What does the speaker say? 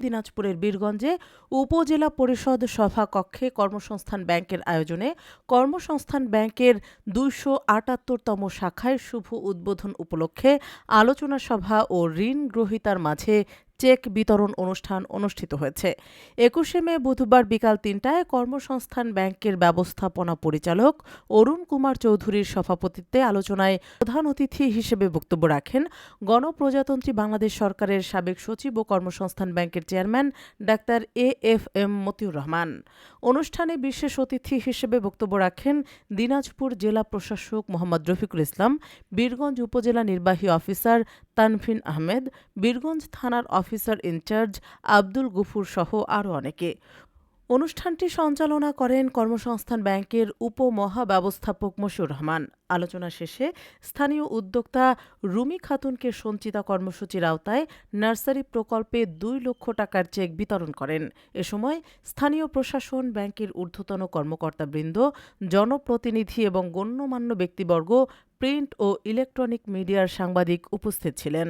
দিনাজপুরের বীরগঞ্জে উপজেলা পরিষদ সভাকক্ষে কর্মসংস্থান ব্যাংকের আয়োজনে কর্মসংস্থান ব্যাংকের দুইশো আটাত্তরতম শাখায় শুভ উদ্বোধন উপলক্ষে আলোচনা সভা ও ঋণ গ্রহীতার মাঝে চেক বিতরণ অনুষ্ঠান অনুষ্ঠিত হয়েছে। একুশে মে বুধবার বিকাল তিনটায় কর্মসংস্থান ব্যাংকের ব্যবস্থাপনা পরিচালক অরুণ কুমার চৌধুরীর সভাপতিত্বে আলোচনায় প্রধান অতিথি হিসেবে বক্তব্য রাখেন গণপ্রজাতন্ত্রী বাংলাদেশ সরকারের সাবেক সচিব ও কর্মসংস্থান ব্যাংকের chairman doctor A F M Motiur Rahman. অনুষ্ঠানে বিশেষ অতিথি হিসেবে বক্তব্য রাখেন দিনাজপুর জেলা প্রশাসক মোহাম্মদ রফিকুল ইসলাম, বীরগঞ্জ উপজেলা নির্বাহী অফিসার তানভিন আহমেদ, বীরগঞ্জ থানার অফিসার ইনচার্জ আব্দুল গুফুর সহ আরও অনেকে। অনুষ্ঠানটি সঞ্চালনা করেন কর্মসংস্থান ব্যাংকের উপমহাব্যবস্থাপক মশিউর রহমান। আলোচনা শেষে স্থানীয় উদ্যোক্তা রুমি খাতুনকে সঞ্চিতা কর্মসূচির আওতায় নার্সারি প্রকল্পে দুই লক্ষ টাকার চেক বিতরণ করেন। এ সময় স্থানীয় প্রশাসন, ব্যাংকের ঊর্ধ্বতন কর্মকর্তাবৃন্দ, জনপ্রতিনিধি এবং গণ্যমান্য ব্যক্তিবর্গ, প্রিন্ট ও ইলেকট্রনিক মিডিয়ার সাংবাদিক উপস্থিত ছিলেন।